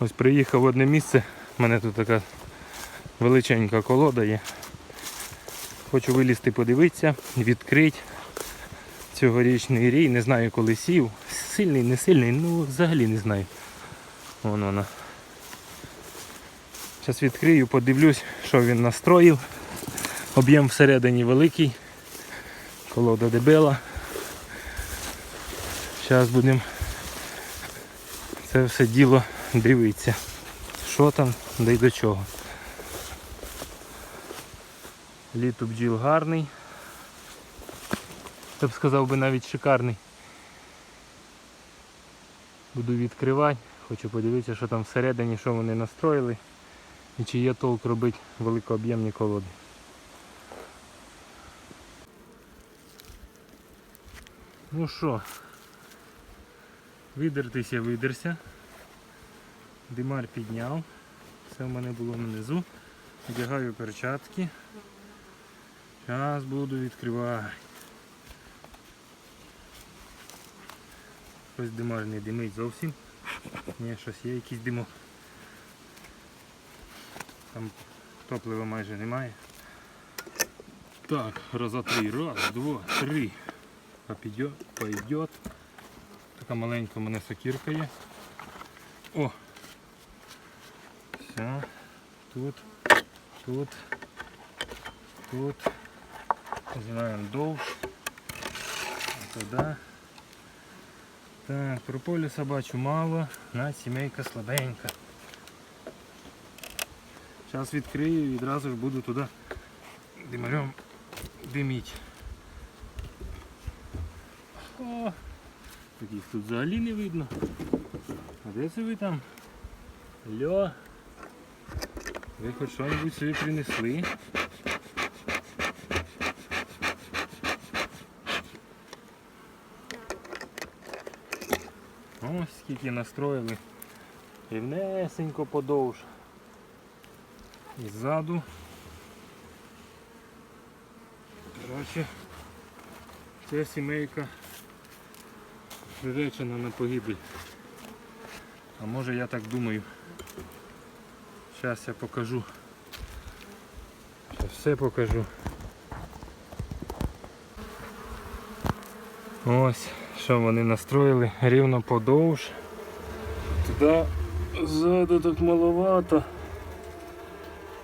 Ось приїхав в одне місце, в мене тут така величенька колода є. Хочу вилізти подивитися, відкрити цьогорічний рій. Не знаю коли сів. Сильний, не сильний, ну взагалі не знаю. Вон вона. Зараз відкрию, подивлюсь, що він настроїв. Об'єм всередині великий. Колода дебела. Зараз будемо це все діло дивитися. Що там, де й до чого. Літо бджіл гарний. Я б сказав би навіть шикарний. Буду відкривати, хочу подивитися, що там всередині, що вони настроїли і чи є толк робити великооб'ємні колоди. Ну що, видертися, видерся. Димар підняв. Все в мене було внизу. Одягаю перчатки. Зараз буду відкривати. Щось димар не димить зовсім. Ні, щось є якийсь димок. Там топлива майже немає. Так, раза три. Раз, два, три. Попідьо, пойдет. Така маленька у мене сокірка є. О! Все. Тут, тут, тут. Знімаємо довж. Туди. Так, прополіса бачу мало, на сімейка слабенька. Зараз відкрию і відразу ж буду туди димарем диміть. О, таких тут взагалі не видно. А де це ви там? Льо. Ви хоч що-небудь собі принесли? Ось скільки настроїли. Рівнесенько подовж. І ззаду. Коротше, ця сімейка приречена на погибель. А може я так думаю. Зараз я покажу. Щас все покажу. Ось, що вони настроїли, рівно подовж. Туди ззаду так маловато.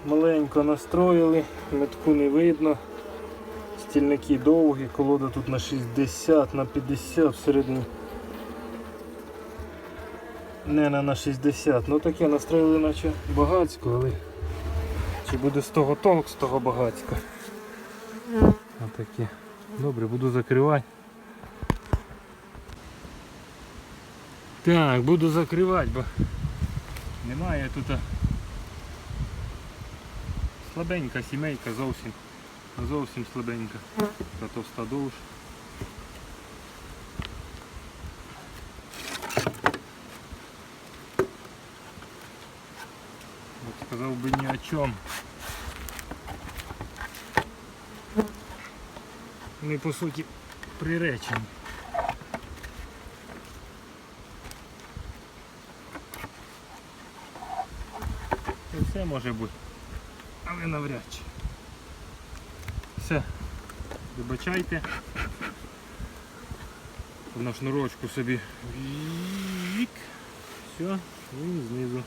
Маленько настроїли, метку не видно. Стільники довгі, колода тут на 60, на 50 всередині. Не на, на 60. Ну таке настроїли наче багацько, але чи буде з того толк, з того багацька. Отаке. Добре, буду закривати. Так, буду закривати, бо немає тут слабенька сімейка зовсім. Зовсім слабенька. Та товста довж. От сказав би ні о чому. Вони по суті приречені. Це все може бути, але навряд чи. Все, вибачайте. На шнурочку собі. Все, і знизу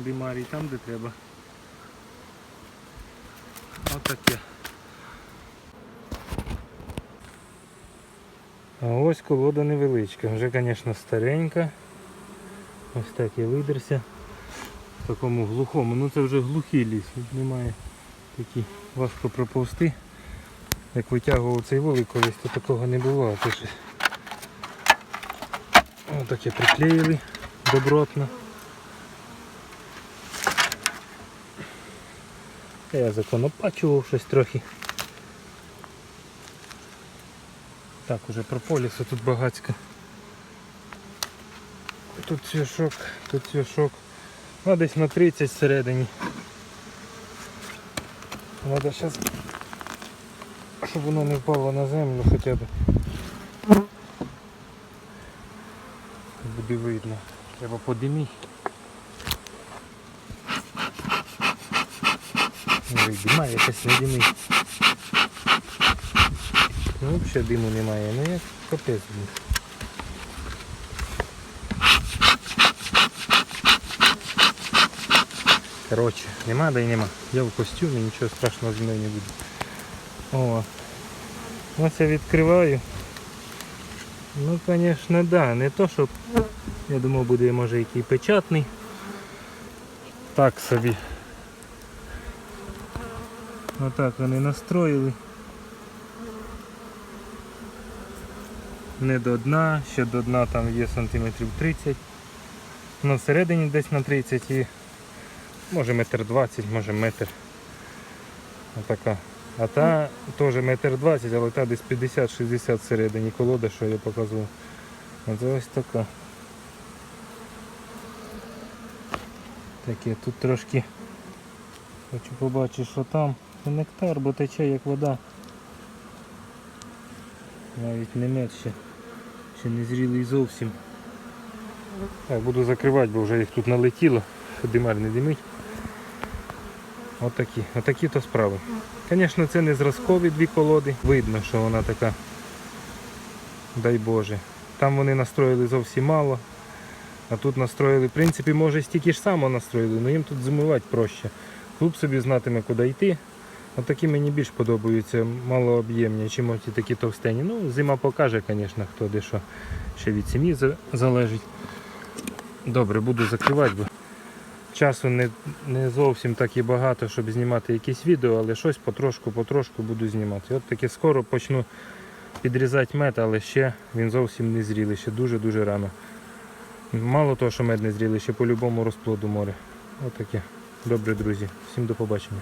димарій там де треба. Отаке. А ось колода невеличка, вже звісно старенька. Ось так я видерся. В такому глухому, ну це вже глухий ліс, немає такі важко проповзти. Як витягував цей вулик колись, то такого не було. щось Отаке приклеїли добротно. Я законопачував щось трохи. Так, уже прополісу тут багацько. Тут цвішок, тут цвішок. Ну, десь на 30 всередині. Треба зараз, щоб воно не впало на землю хоча б. Буде видно. Треба подиміти. Ой, Дима якась не димить. Ну, взагалі диму немає, ну як капець. блін. Коротше, нема, да й нема. Я в костюмі, нічого страшного зі мною не буде. О. Ось я відкриваю. Ну, звісно, да. Не то, щоб я думав, буде може який печатний. Так собі. Отак вони настроїли. Не до дна, ще до дна там є сантиметрів 30. Ну всередині десь на 30 і може метр 20, може метр. Отака. А та теж метр 20, але та десь 50-60 всередині колода, що я показував. Оце ось така. Таке, тут трошки хочу побачити, що там. Це нектар, бо тече як вода. Навіть не мед ще. Ще не зрілий зовсім. Так, буду закривати, бо вже їх тут налетіло. Димар не димить. Отакі, отакі то справи. Звісно, це не зразкові дві колоди. Видно, що вона така, дай Боже. Там вони настроїли зовсім мало. А тут настроїли, в принципі, може стільки ж само настроїли, але їм тут зимувати проще. Клуб собі знатиме, куди йти. Отакі мені більш подобаються, малооб'ємні, чим оті такі товстені. Ну, зима покаже, звісно, хто де що ще від сім'ї залежить. Добре, буду закривати, бо часу не, не зовсім так і багато, щоб знімати якісь відео, але щось потрошку-потрошку буду знімати. От таке скоро почну підрізати мед, але ще він зовсім не зрілий, ще дуже-дуже рано. Мало того, що мед не зрілий, ще по-любому розплоду море. От. Добре, друзі. Всім до побачення.